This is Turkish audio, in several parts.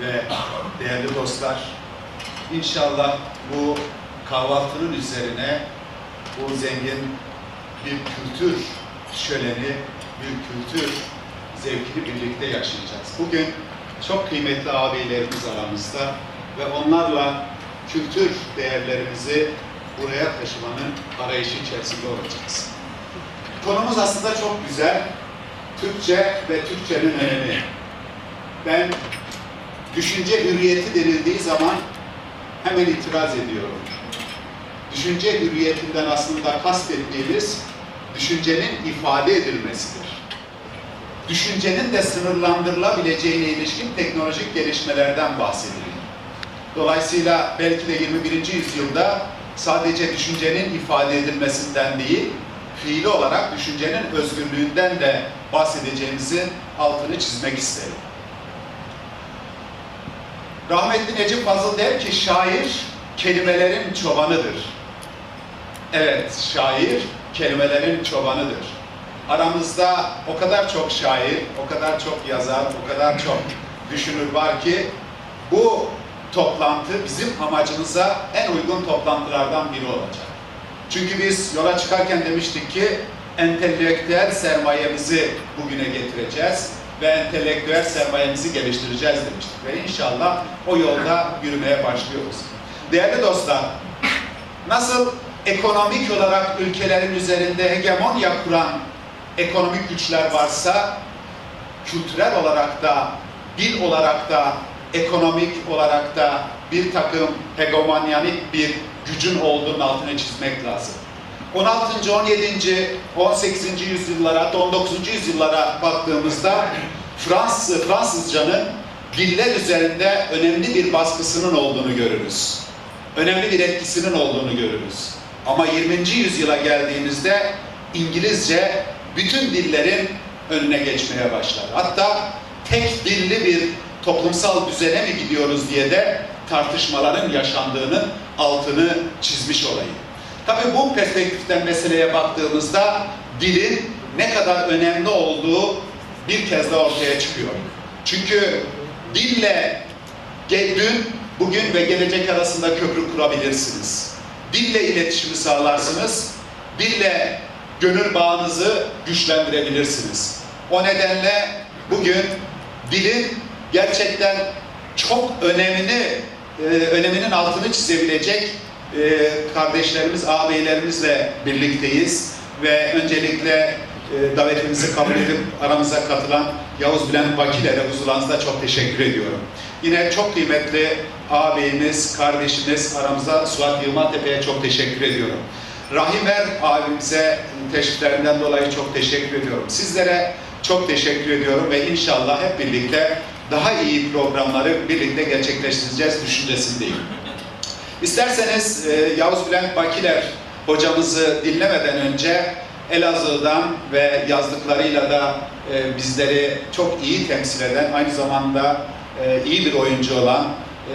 ve değerli dostlar, inşallah bu kahvaltının üzerine bu zengin bir kültür şöleni, bir kültür zevkini birlikte yaşayacağız. Bugün çok kıymetli abilerimiz aramızda ve onlarla kültür değerlerimizi buraya taşımanın arayışı içerisinde olacağız. Konumuz aslında çok güzel. Türkçe ve Türkçenin önemi. Ben düşünce hürriyeti denildiği zaman hemen itiraz ediyorum. Düşünce hürriyetinden aslında kastettiğimiz düşüncenin ifade edilmesidir. Düşüncenin de sınırlandırılabileceğine ilişkin teknolojik gelişmelerden bahsedilir. Dolayısıyla belki de 21. yüzyılda sadece düşüncenin ifade edilmesinden değil, fiili olarak düşüncenin özgürlüğünden de bahsedeceğimizin altını çizmek isterim. Rahmetli Necip Fazıl der ki şair kelimelerin çobanıdır. Evet, şair kelimelerin çobanıdır. Aramızda o kadar çok şair, o kadar çok yazar, o kadar çok düşünür var ki bu toplantı bizim amacımıza en uygun toplantılardan biri olacak. Çünkü biz yola çıkarken demiştik ki entelektüel sermayemizi bugüne getireceğiz ve entelektüel sermayemizi geliştireceğiz demiştik. Ve inşallah o yolda yürümeye başlıyoruz. Değerli dostlar, nasıl ekonomik olarak ülkelerin üzerinde hegemonya kuran ekonomik güçler varsa, kültürel olarak da, dil olarak da, ekonomik olarak da bir takım hegemonyanik bir gücün olduğunun altını çizmek lazım. 16. 17. 18. yüzyıllara, hatta 19. yüzyıllara baktığımızda Fransız, Fransızcanın diller üzerinde önemli bir baskısının olduğunu görürüz. Önemli bir etkisinin olduğunu görürüz. Ama 20. yüzyıla geldiğimizde İngilizce bütün dillerin önüne geçmeye başlar. Hatta tek dilli bir toplumsal düzene mi gidiyoruz diye de tartışmaların yaşandığının altını çizmiş olayım. Tabii bu perspektiften meseleye baktığımızda dilin ne kadar önemli olduğu bir kez daha ortaya çıkıyor. Çünkü dille dün, bugün ve gelecek arasında köprü kurabilirsiniz. Dille iletişimi sağlarsınız. Dille gönül bağınızı güçlendirebilirsiniz. O nedenle bugün dilin gerçekten çok önemini, e, öneminin altını çizebilecek e, kardeşlerimiz, ağabeylerimizle birlikteyiz. Ve öncelikle e, davetimizi kabul edip aramıza katılan Yavuz Bülent Vakil'e huzurlarınızda çok teşekkür ediyorum. Yine çok kıymetli ağabeyimiz, kardeşimiz aramızda Suat Yılmatepe'ye çok teşekkür ediyorum. Rahimer abimize teşriflerinden dolayı çok teşekkür ediyorum. Sizlere çok teşekkür ediyorum ve inşallah hep birlikte daha iyi programları birlikte gerçekleştireceğiz düşüncesindeyim. İsterseniz e, Yavuz Bülent Bakiler hocamızı dinlemeden önce Elazığ'dan ve yazdıklarıyla da e, bizleri çok iyi temsil eden, aynı zamanda e, iyi bir oyuncu olan,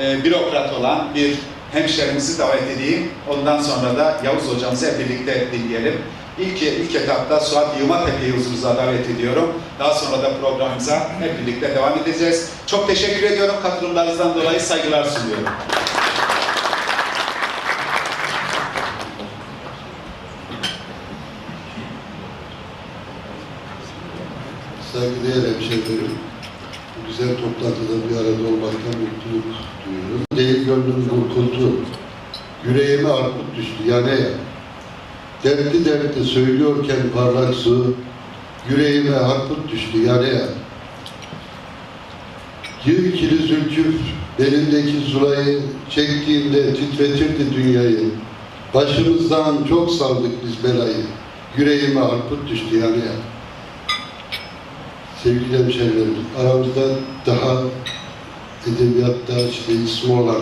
e, bürokrat olan bir hemşerimizi davet edeyim. Ondan sonra da Yavuz hocamızı hep birlikte dinleyelim. İlk, ilk etapta Suat Yılmatepe'yi huzurunuza davet ediyorum. Daha sonra da programımıza hep birlikte devam edeceğiz. Çok teşekkür ediyorum katılımlarınızdan dolayı saygılar sunuyorum. Saygıdeğer hemşehrilerim, bu güzel toplantıda bir arada olmaktan mutluluk duyuyorum. Değil gönlüm burkuldu, yüreğime armut düştü yanaya. Dertli dertli söylüyorken parlak su, yüreğime armut düştü yanaya. Yığ kili zülküf, belindeki zulayı çektiğinde titretirdi dünyayı. Başımızdan çok saldık biz belayı, yüreğime armut düştü yanaya. Sevgili hemşehrilerim, aramızda daha edebiyatta işte ismi olan,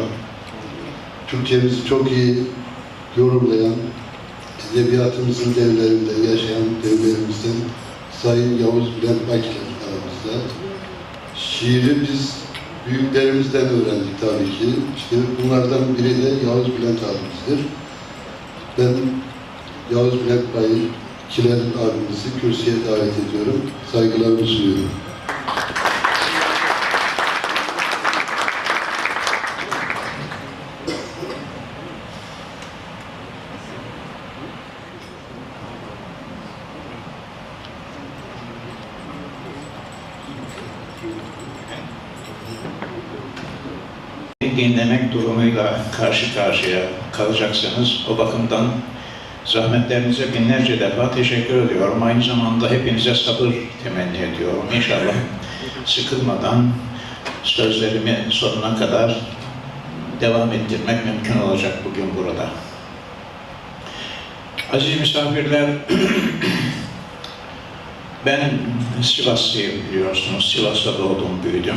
Türkçemizi çok iyi yorumlayan, edebiyatımızın devlerinde yaşayan devlerimizden Sayın Yavuz Bülent Bakiler aramızda. Şiiri biz büyüklerimizden öğrendik tabii ki. İşte bunlardan biri de Yavuz Bülent abimizdir. Ben Yavuz Bülent Bayır, Kiler abimizi kürsüye davet ediyorum. Saygılarımı sunuyorum. dinlemek durumuyla karşı karşıya kalacaksanız o bakımdan zahmetlerinize binlerce defa teşekkür ediyorum. Aynı zamanda hepinize sabır temenni ediyorum. İnşallah sıkılmadan sözlerimi sonuna kadar devam ettirmek mümkün olacak bugün burada. Aziz misafirler, ben Sivaslıyım biliyorsunuz. Sivas'ta doğdum, büyüdüm.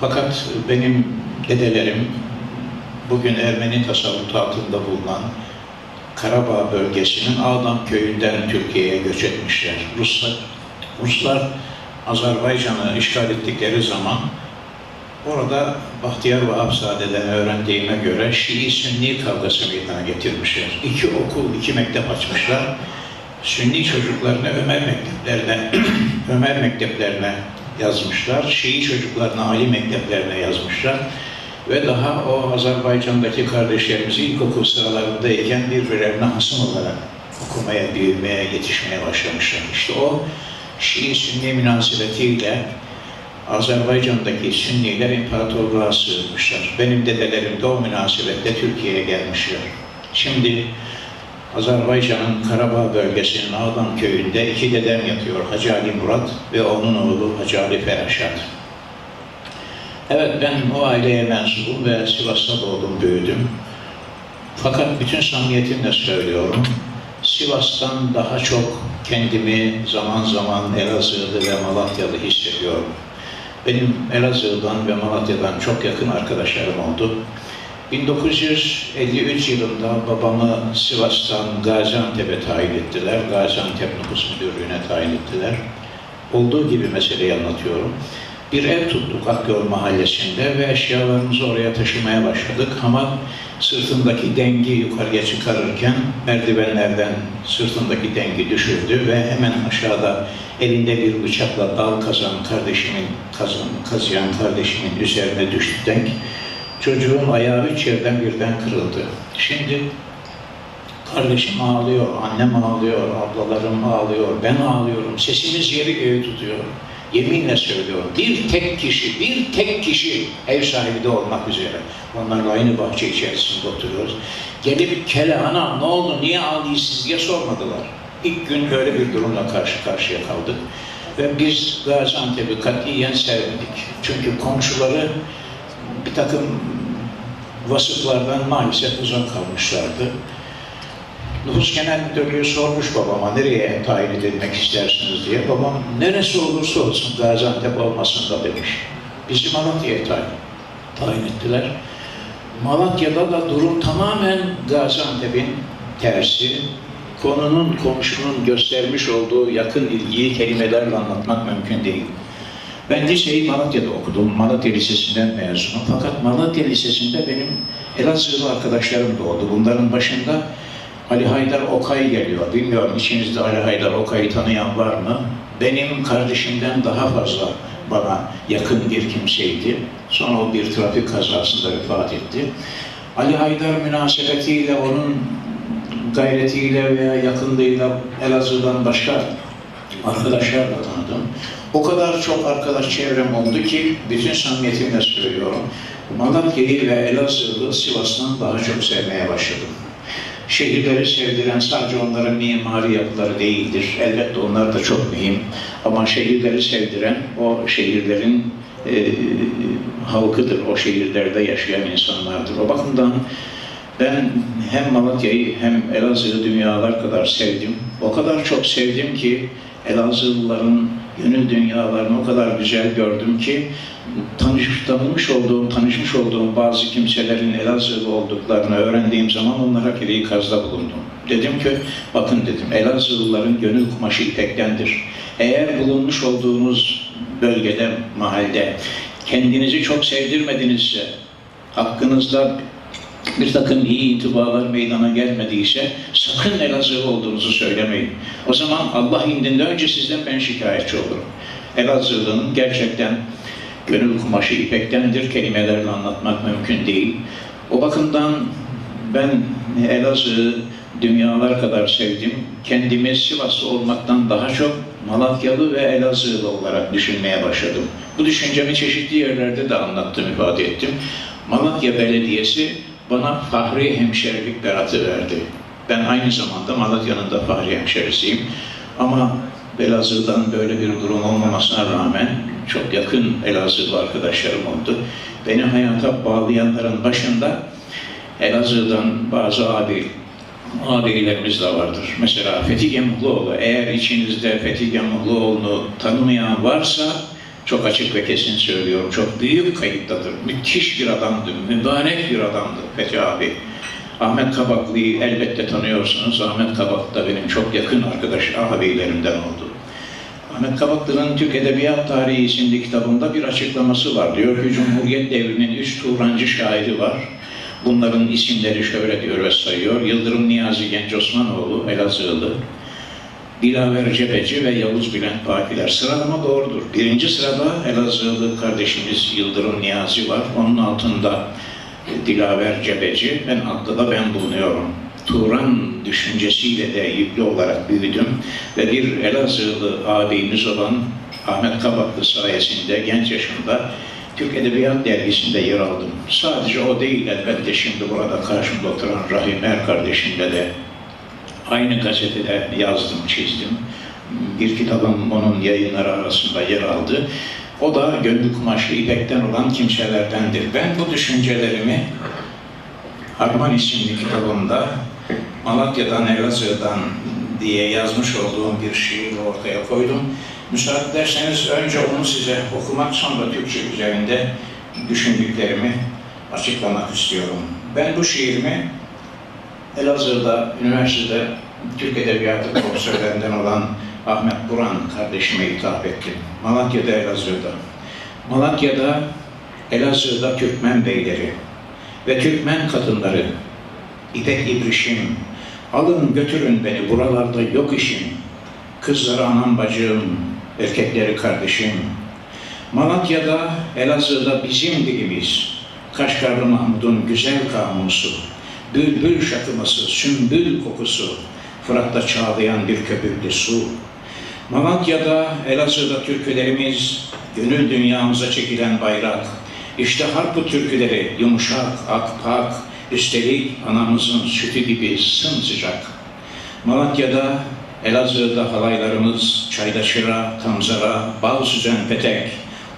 Fakat benim dedelerim bugün Ermeni tasallutu altında bulunan Karabağ bölgesinin Ağdam köyünden Türkiye'ye göç etmişler. Ruslar, Ruslar Azerbaycan'ı işgal ettikleri zaman orada Bahtiyar Vahapzade'den öğrendiğime göre Şii-Sünni kavgası meydana getirmişler. İki okul, iki mektep açmışlar. Sünni çocuklarını Ömer mekteplerine, Ömer mekteplerine yazmışlar. Şii çocuklarını Ali mekteplerine yazmışlar. Ve daha o Azerbaycan'daki kardeşlerimizi ilkokul sıralarındayken birbirlerine hasım olarak okumaya, büyümeye, yetişmeye başlamışlar. İşte o Şii-Sünni münasebetiyle Azerbaycan'daki Sünniler imparatorluğa sığınmışlar. Benim dedelerim de o münasebetle Türkiye'ye gelmişler. Şimdi Azerbaycan'ın Karabağ bölgesinin Ağdam köyünde iki dedem yatıyor. Hacı Ali Murat ve onun oğlu Hacı Ali Feraşat. Evet ben o aileye mensubum ve Sivas'ta doğdum, büyüdüm. Fakat bütün samimiyetimle söylüyorum. Sivas'tan daha çok kendimi zaman zaman Elazığlı ve Malatyalı hissediyorum. Benim Elazığ'dan ve Malatya'dan çok yakın arkadaşlarım oldu. 1953 yılında babamı Sivas'tan Gaziantep'e tayin ettiler. Gaziantep Nüfus Müdürlüğü'ne tayin ettiler. Olduğu gibi meseleyi anlatıyorum. Bir ev tuttuk Akgöl Mahallesi'nde ve eşyalarımızı oraya taşımaya başladık. Ama sırtındaki dengi yukarıya çıkarırken merdivenlerden sırtındaki dengi düşürdü ve hemen aşağıda elinde bir bıçakla dal kazan kardeşimin kazan, kazıyan kardeşimin üzerine düştü denk. Çocuğun ayağı üç yerden birden kırıldı. Şimdi kardeşim ağlıyor, annem ağlıyor, ablalarım ağlıyor, ben ağlıyorum. Sesimiz yeri göğü tutuyor. Yeminle söylüyorum. Bir tek kişi, bir tek kişi ev sahibi de olmak üzere. Onlarla aynı bahçe içerisinde oturuyoruz. Gelip kele ana ne oldu, niye ağlıyorsunuz diye sormadılar. İlk gün böyle bir durumla karşı karşıya kaldık. Ve biz Gaziantep'i katiyen sevmedik. Çünkü komşuları bir takım vasıflardan maalesef uzak kalmışlardı. Nüfus Genel Müdürlüğü sormuş babama nereye tayin edilmek istersiniz diye. Babam neresi olursa olsun Gaziantep olmasın da demiş. Bizi Malatya'ya tayin, tayin ettiler. Malatya'da da durum tamamen Gaziantep'in tersi. Konunun, komşunun göstermiş olduğu yakın ilgiyi kelimelerle anlatmak mümkün değil. Ben liseyi Malatya'da okudum. Malatya Lisesi'nden mezunum. Fakat Malatya Lisesi'nde benim Elazığlı arkadaşlarım da oldu. Bunların başında Ali Haydar Okay geliyor. Bilmiyorum içinizde Ali Haydar Okay'ı tanıyan var mı? Benim kardeşimden daha fazla bana yakın bir kimseydi. Sonra o bir trafik kazasında vefat etti. Ali Haydar münasebetiyle onun gayretiyle veya yakınlığıyla Elazığ'dan başka arkadaşlarla tanıdım. O kadar çok arkadaş çevrem oldu ki bütün samimiyetimle söylüyorum. Malatya'yı ve Elazığ'ı Sivas'tan daha çok sevmeye başladım. Şehirleri sevdiren sadece onların mimari yapıları değildir. Elbette onlar da çok mühim. Ama şehirleri sevdiren o şehirlerin e, halkıdır. O şehirlerde yaşayan insanlardır. O bakımdan ben hem Malatya'yı hem Elazığ'ı dünyalar kadar sevdim. O kadar çok sevdim ki Elazığlıların gönül dünyalarını o kadar güzel gördüm ki tanışmış, tanımış olduğum, tanışmış olduğum bazı kimselerin Elazığlı olduklarını öğrendiğim zaman onlara bir ikazda bulundum. Dedim ki, bakın dedim, Elazığlıların gönül kumaşı ipektendir. Eğer bulunmuş olduğunuz bölgede, mahallede kendinizi çok sevdirmedinizse, hakkınızda bir takım iyi intibalar meydana gelmediyse sakın Elazığlı olduğunuzu söylemeyin. O zaman Allah indinde önce sizden ben şikayetçi olurum. Elazığlı'nın gerçekten gönül kumaşı ipektendir. Kelimelerle anlatmak mümkün değil. O bakımdan ben Elazığ'ı dünyalar kadar sevdim. Kendimi Sivaslı olmaktan daha çok Malatyalı ve Elazığlı olarak düşünmeye başladım. Bu düşüncemi çeşitli yerlerde de anlattım, ifade ettim. Malatya Belediyesi bana fahri hemşerilik beratı verdi. Ben aynı zamanda Malatya'nın da fahri hemşerisiyim. Ama Elazığ'dan böyle bir durum olmamasına rağmen çok yakın Elazığlı arkadaşlarım oldu. Beni hayata bağlayanların başında Elazığ'dan bazı abi ağabeylerimiz de vardır. Mesela Fethi Gemluoğlu, eğer içinizde Fethi Gemluoğlu'nu tanımayan varsa çok açık ve kesin söylüyorum. Çok büyük kayıttadır. Müthiş bir adamdı. Mübarek bir adamdı Fethi abi. Ahmet Kabaklı'yı elbette tanıyorsunuz. Ahmet Kabaklı da benim çok yakın arkadaş ağabeylerimden oldu. Ahmet Kabaklı'nın Türk Edebiyat Tarihi isimli kitabında bir açıklaması var. Diyor ki Cumhuriyet devrinin üç Turancı şairi var. Bunların isimleri şöyle diyor ve sayıyor. Yıldırım Niyazi Genç Osmanoğlu, Elazığlı. Dilaver Cebeci ve Yavuz Bülent Pakiler. Sıralama doğrudur. Birinci sırada Elazığlı kardeşimiz Yıldırım Niyazi var. Onun altında Dilaver Cebeci. Ben altta ben bulunuyorum. Turan düşüncesiyle de yüklü olarak büyüdüm ve bir Elazığlı abimiz olan Ahmet Kabaklı sayesinde genç yaşımda Türk Edebiyat Dergisi'nde yer aldım. Sadece o değil elbette şimdi burada karşımda oturan Rahim Er kardeşimle de aynı gazetede yazdım, çizdim. Bir kitabım onun yayınları arasında yer aldı. O da gönlü kumaşlı ipekten olan kimselerdendir. Ben bu düşüncelerimi Harman isimli kitabımda Malatya'dan, Elazığ'dan diye yazmış olduğum bir şiir ortaya koydum. Müsaade ederseniz önce onu size okumak, sonra Türkçe üzerinde düşündüklerimi açıklamak istiyorum. Ben bu şiirimi Elazığ'da, üniversitede Türk Edebiyatı profesörlerinden olan Ahmet Buran kardeşime hitap ettim. Malatya'da, Elazığ'da. Malatya'da, Elazığ'da Türkmen beyleri ve Türkmen kadınları, İpek İbrişim, alın götürün beni buralarda yok işim, kızları anam bacım, erkekleri kardeşim. Malatya'da, Elazığ'da bizim dilimiz, Kaşgarlı Mahmud'un güzel kamusu, bülbül şakıması, sümbül kokusu, Fırat'ta çağlayan bir köpüklü su. Malatya'da, Elazığ'da türkülerimiz, gönül dünyamıza çekilen bayrak. İşte harp türküleri, yumuşak, akpak, üstelik anamızın sütü gibi sımsıcak. Malatya'da, Elazığ'da halaylarımız, çayda çıra, tamzara, bal süzen petek,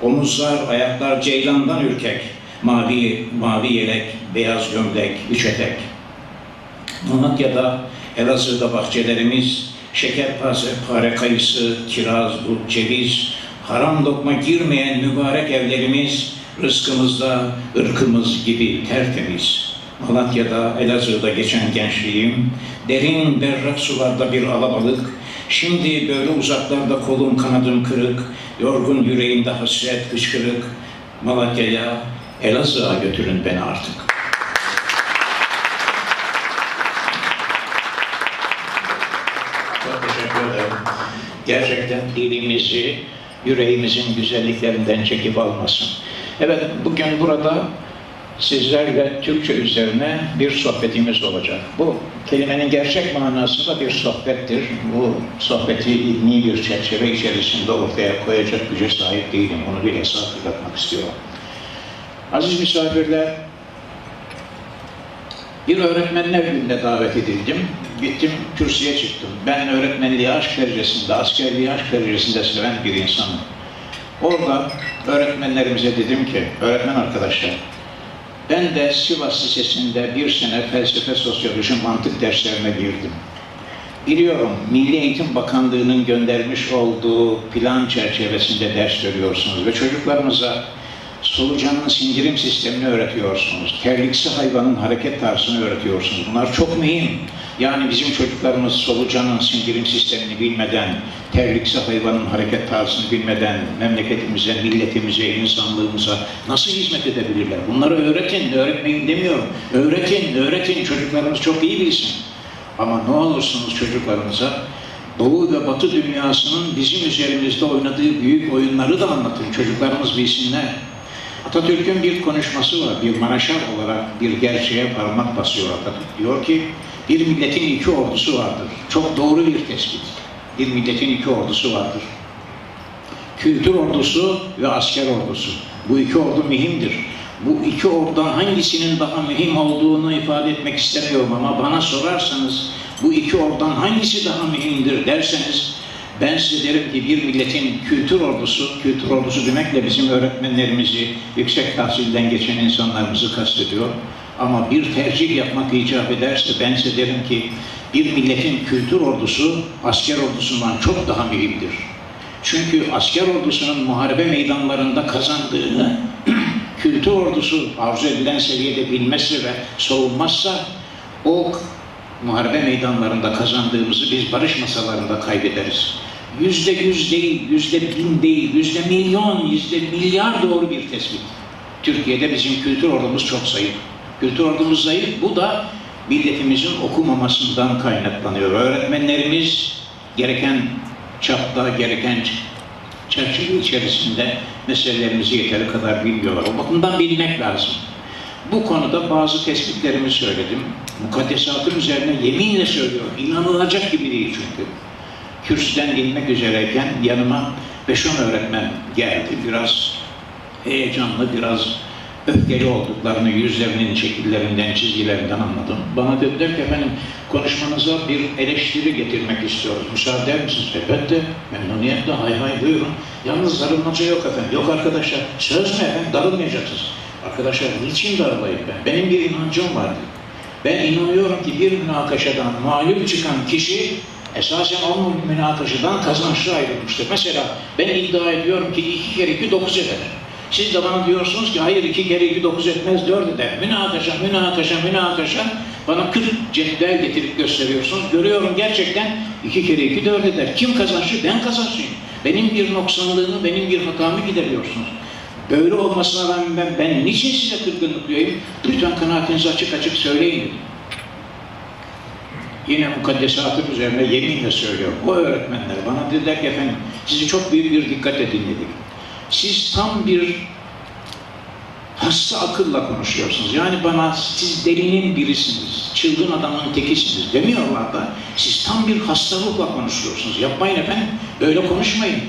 omuzlar, ayaklar ceylandan ürkek, mavi, mavi yelek, beyaz gömlek, üç etek. Malatya'da, Elazığ'da bahçelerimiz, şekerpare, pare kayısı, kiraz, dut, ceviz, haram lokma girmeyen mübarek evlerimiz, rızkımızda ırkımız gibi tertemiz. Malatya'da, Elazığ'da geçen gençliğim, derin berrak sularda bir alabalık, şimdi böyle uzaklarda kolum kanadım kırık, yorgun yüreğimde hasret hıçkırık, Malatya'ya, Elazığ'a götürün beni artık. Çok teşekkür ederim. Gerçekten dilimizi, yüreğimizin güzelliklerinden çekip almasın. Evet, bugün burada sizlerle Türkçe üzerine bir sohbetimiz olacak. Bu kelimenin gerçek manasında bir sohbettir. Bu sohbeti ilmi bir çerçeve içerisinde ortaya koyacak güce sahip değilim. Onu bir hesap hatırlatmak istiyorum. Aziz misafirler, bir öğretmenin evinde davet edildim. Gittim, kürsüye çıktım. Ben öğretmenliği aşk derecesinde, askerliği aşk derecesinde seven bir insanım. Orada öğretmenlerimize dedim ki, öğretmen arkadaşlar, ben de Sivas Lisesi'nde bir sene felsefe, sosyoloji, mantık derslerine girdim. Biliyorum, Milli Eğitim Bakanlığı'nın göndermiş olduğu plan çerçevesinde ders veriyorsunuz ve çocuklarımıza solucanın sindirim sistemini öğretiyorsunuz. Terliksi hayvanın hareket tarzını öğretiyorsunuz. Bunlar çok mühim. Yani bizim çocuklarımız solucanın sindirim sistemini bilmeden, terliksi hayvanın hareket tarzını bilmeden memleketimize, milletimize, insanlığımıza nasıl hizmet edebilirler? Bunları öğretin, öğretmeyin demiyorum. Öğretin, öğretin. Çocuklarımız çok iyi bilsin. Ama ne olursunuz çocuklarınıza Doğu ve Batı dünyasının bizim üzerimizde oynadığı büyük oyunları da anlatın. Çocuklarımız bilsinler. Atatürk'ün bir konuşması var, bir manaşar olarak bir gerçeğe parmak basıyor Atatürk. Diyor ki, bir milletin iki ordusu vardır. Çok doğru bir tespit. bir milletin iki ordusu vardır. Kültür ordusu ve asker ordusu. Bu iki ordu mühimdir. Bu iki ordudan hangisinin daha mühim olduğunu ifade etmek istemiyorum ama bana sorarsanız bu iki ordudan hangisi daha mühimdir derseniz ben size derim ki bir milletin kültür ordusu, kültür ordusu demekle bizim öğretmenlerimizi, yüksek tahsilden geçen insanlarımızı kastediyor. Ama bir tercih yapmak icap ederse ben size derim ki bir milletin kültür ordusu asker ordusundan çok daha mühimdir. Çünkü asker ordusunun muharebe meydanlarında kazandığını kültür ordusu arzu edilen seviyede bilmezse ve savunmazsa o muharebe meydanlarında kazandığımızı biz barış masalarında kaybederiz. Yüzde yüz değil, yüzde bin değil, yüzde milyon, yüzde milyar doğru bir tespit. Türkiye'de bizim kültür ordumuz çok zayıf. Kültür ordumuz zayıf, bu da milletimizin okumamasından kaynaklanıyor. Öğretmenlerimiz gereken çapta, gereken çerçeve içerisinde meselelerimizi yeteri kadar bilmiyorlar. O bakımdan bilmek lazım. Bu konuda bazı tespitlerimi söyledim. Mukaddesatın üzerine yeminle söylüyorum. İnanılacak gibi değil çünkü. Kürsüden inmek üzereyken yanıma 5-10 öğretmen geldi. Biraz heyecanlı, biraz öfkeli olduklarını yüzlerinin şekillerinden, çizgilerinden anladım. Bana dediler ki efendim konuşmanıza bir eleştiri getirmek istiyoruz. Müsaade eder misiniz? Elbette. Memnuniyetle hay hay buyurun. Yalnız darılmaca yok efendim. Yok arkadaşlar. Söz mü efendim? Darılmayacaksınız. Arkadaşlar niçin darılayım ben? Benim bir inancım vardı. Ben inanıyorum ki bir münakaşadan mağlup çıkan kişi esasen o münakaşadan kazançlı ayrılmıştır. Mesela ben iddia ediyorum ki iki kere iki dokuz eder. Siz de bana diyorsunuz ki hayır iki kere iki dokuz etmez dört eder. Münakaşa, münakaşa, münakaşa. Bana 40 cetvel getirip gösteriyorsunuz. Görüyorum gerçekten iki kere iki dört eder. Kim kazançlı? Ben kazançlıyım. Benim bir noksanlığımı, benim bir hatamı gideriyorsunuz. Böyle olmasına rağmen ben, ben niçin size kırgınlık duyayım? Lütfen kanaatinizi açık açık söyleyin. Yine mukaddesatın üzerine yeminle söylüyorum. O öğretmenler bana dediler ki efendim sizi çok büyük bir dikkatle dinledik. Siz tam bir hasta akılla konuşuyorsunuz. Yani bana siz delinin birisiniz, çılgın adamın tekisiniz demiyorlar da siz tam bir hasta ruhla konuşuyorsunuz. Yapmayın efendim, böyle konuşmayın.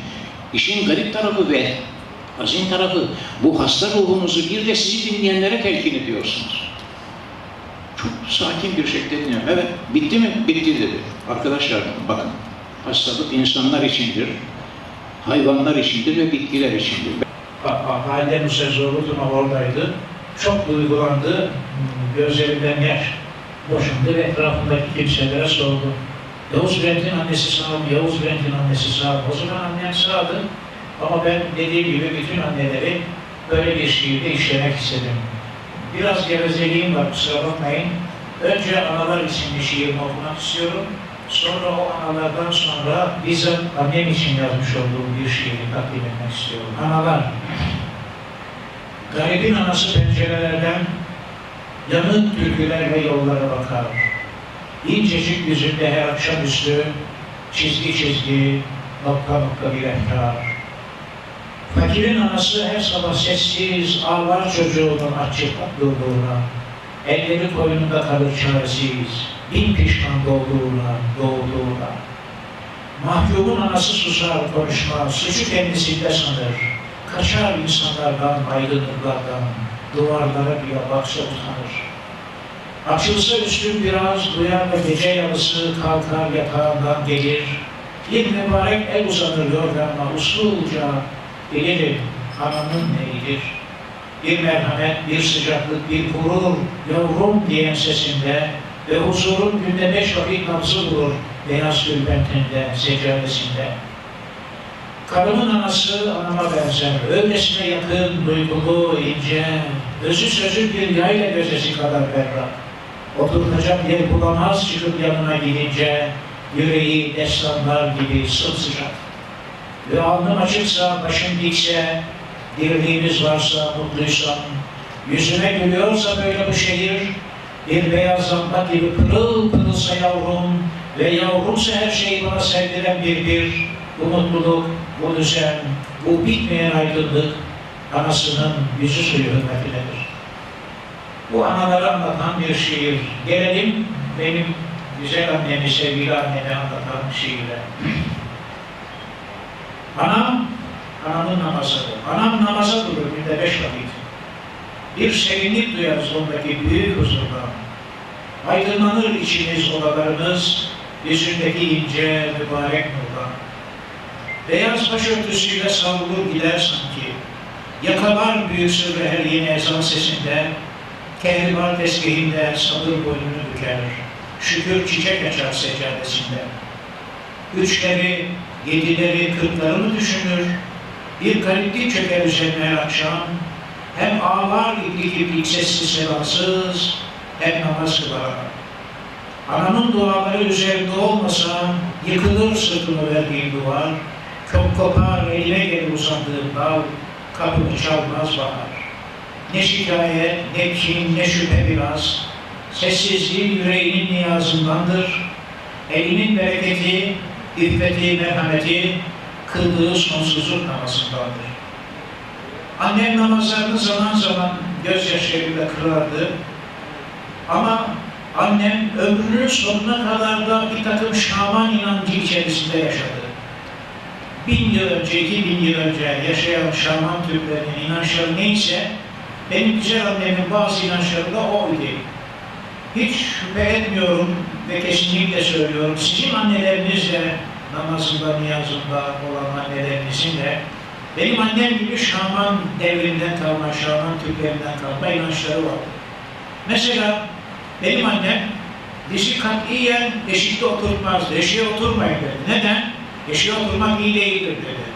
İşin garip tarafı ve azim tarafı bu hasta ruhunuzu bir de sizi dinleyenlere telkin ediyorsunuz. Çok sakin bir şekilde dinliyorum. Evet, bitti mi? Bitti dedi. Arkadaşlar bakın, hastalık insanlar içindir, hayvanlar içindir ve bitkiler içindir. Halide Nusret Zorlu'nun oradaydı. Çok duygulandı. Gözlerinden yaş boşandı ve etrafındaki kimselere sordu. Yavuz Bent'in annesi sağ mı? Yavuz Bent'in annesi sağ mı? O zaman annem sağdı. Ama ben dediğim gibi bütün anneleri böyle bir şiirde işlemek istedim. Biraz gevezeliğim var kusura bakmayın. Önce Analar isimli şiirimi okumak istiyorum. Sonra o analardan sonra bizzat annem için yazmış olduğum bir şiiri takdim etmek istiyorum. Analar. Garibin anası pencerelerden yanık türküler ve yollara bakar. İncecik yüzünde her akşamüstü çizgi çizgi, nokta nokta bir efkar. Fakirin anası her sabah sessiz ağlar çocuğunun açık yolluğuna. Elleri koynunda kalır çaresiz, bin pişman doğduğuna, doğduğuna. Mahkumun anası susar konuşmaz, suçu kendisinde sanır. Kaçar insanlardan, aydınlıklardan, duvarlara bile baksa utanır. Açılsa üstün biraz, duyar ve gece yarısı kalkar yatağından gelir. Bir mübarek el uzanır yorganla usulca, bilirim anamın neyidir. Bir merhamet, bir sıcaklık, bir gurur, yavrum diyen sesinde ve huzurun günde beş vakit nabzı vurur beyaz tülbentinde, seccadesinde. Karımın anası anama benzer, öylesine yakın, duygulu, ince, özü sözü bir yayla gözesi kadar berrak. Oturacak yer bulamaz çıkıp yanına gidince, yüreği destanlar gibi sımsıcak. Ve alnım açıksa, başım dikse, dirliğimiz varsa, mutluysam, yüzüme gülüyorsa böyle bu şehir, bir beyaz lamba gibi pırıl pırılsa yavrum ve yavrumsa her şeyi bana sevdiren bir bir, bu mutluluk, bu düzen, bu bitmeyen aydınlık anasının yüzü suyu hürmetindedir. Bu anaları anlatan bir şiir. Gelelim benim güzel annemi, sevgili annemi anlatan şiire. Anam, anamın namazı. Anam namaza durur günde beş vakit. Bir serinlik duyarız ondaki büyük huzurdan. Aydınlanır içimiz odalarımız, yüzündeki ince mübarek nurdan. Beyaz başörtüsüyle savrulur gider sanki. Yakalar büyük sırrı her yeni ezan sesinde, kehribar tezgahinde sabır boynunu büker. Şükür çiçek açar seccadesinde. Üçleri, yedileri, kırkları mı düşünür? Bir gariplik çöker üzerine her akşam. Hem ağlar iplik sessiz sedasız, hem namaz kılar. Anamın duaları üzerinde olmasa yıkılır sırtımı verdiğim duvar. Çok kopar eline gelir uzandığım dal, kapımı çalmaz bahar. Ne şikayet, ne kin, ne şüphe biraz. Sessizliğin yüreğinin niyazındandır. Elinin bereketi, iffeti, merhameti, kıldığı sonsuzluk namazındandır. Annem namazlarını zaman zaman gözyaşlarıyla kırardı. Ama annem ömrünün sonuna kadar da bir takım şaman inancı içerisinde yaşadı. Bin yıl önce, iki bin yıl önce yaşayan şaman Türklerinin inançları neyse, benim güzel annemin bazı inançları da oydu. Hiç şüphe etmiyorum ve kesinlikle söylüyorum. Sizin anneleriniz de namazında, niyazında olan annelerinizin de benim annem gibi şaman devrinden kalma, şaman Türklerinden kalma inançları vardı. Mesela benim annem bizi katiyen eşikte oturtmazdı. Eşiğe oturmayın dedi. Neden? Eşiğe oturmak iyi değildir dedi.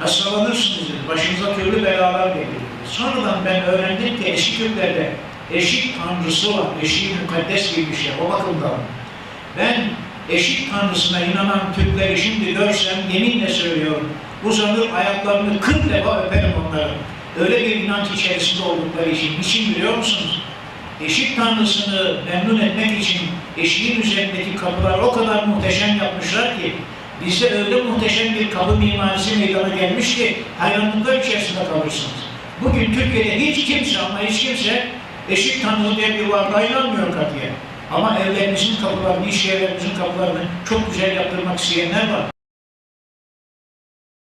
Hastalanırsınız dedi. Başınıza türlü belalar gelir. Sonradan ben öğrendim ki eski Türklerde eşik tanrısı var. Eşik mukaddes gibi bir şey. O bakımdan. Ben eşik tanrısına inanan Türkleri şimdi görsem yeminle söylüyorum. Uzanır ayaklarını 40 defa öperim onların. Öyle bir inanç içerisinde oldukları için. Niçin biliyor musunuz? Eşik tanrısını memnun etmek için eşiğin üzerindeki kapılar o kadar muhteşem yapmışlar ki bizde öyle muhteşem bir kapı mimarisi meydana gelmiş ki hayranlıklar içerisinde kalırsınız. Bugün Türkiye'de hiç kimse ama hiç kimse eşik tanrısı diye bir varlığa inanmıyor katiyen. Ama evlerimizin kapılarını, iş yerlerimizin kapılarını çok güzel yaptırmak isteyenler var.